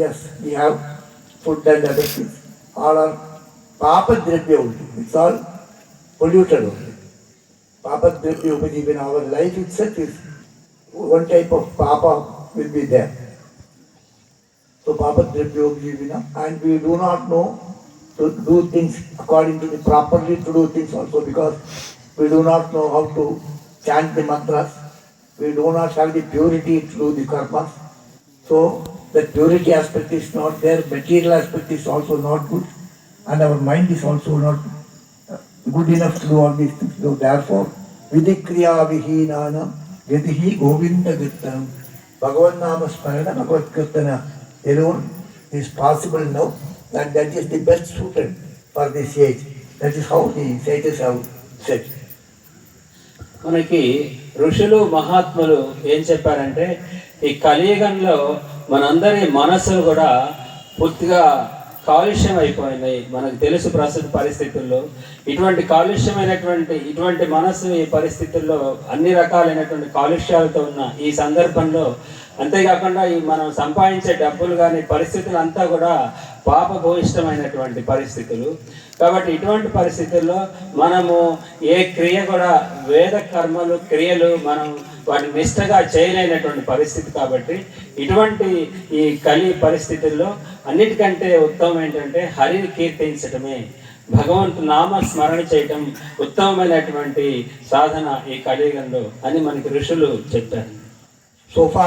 yes, we have food and other things. All are Papa Dravya only. It's all polluted only. Papa Dravya Upajivana, our life itself is one type of Papa will be there. So Papa Dravya Upajivana, and we do not know to do things according to the properly to do things also because we do not know how to chant the mantras. We do not have the purity to do the karmas. So the purity aspect is not there, material aspect is also not good, and our mind is also not good enough to do all these things. So therefore, vidikriya vihinana yadihi govinda kirtanam Bhagavan Nama Smarana Bhagavad Kirtana alone is possible now, and that is the best suited for this age. That is how the sages have said. మనకి ఋషులు మహాత్ములు ఏం చెప్పారంటే ఈ కలియుగంలో మనందరి మనస్సులు కూడా పూర్తిగా కాలుష్యం అయిపోయినాయి. మనకు తెలుసు ప్రస్తుత పరిస్థితుల్లో. ఇటువంటి కాలుష్యమైనటువంటి ఇటువంటి మనస్సు ఈ పరిస్థితుల్లో అన్ని రకాలైనటువంటి కాలుష్యాలతో ఉన్న ఈ సందర్భంలో అంతేకాకుండా ఈ మనం సంపాదించే డబ్బులు కానీ పరిస్థితులు అంతా కూడా పాపభూయిష్టమైనటువంటి పరిస్థితులు. కాబట్టి ఇటువంటి పరిస్థితుల్లో మనము ఏ క్రియ కూడా వేద కర్మలు క్రియలు మనం వాటిని నిష్టగా చేయలేనటువంటి పరిస్థితి కాబట్టి ఇటువంటి ఈ కలి పరిస్థితుల్లో అన్నిటికంటే ఉత్తమం ఏంటంటే హరిని కీర్తించటమే. భగవంతు నామ స్మరణ చేయటం ఉత్తమమైనటువంటి సాధన ఈ కలియుగంలో అని మనకి ఋషులు చెప్పారు. సోఫా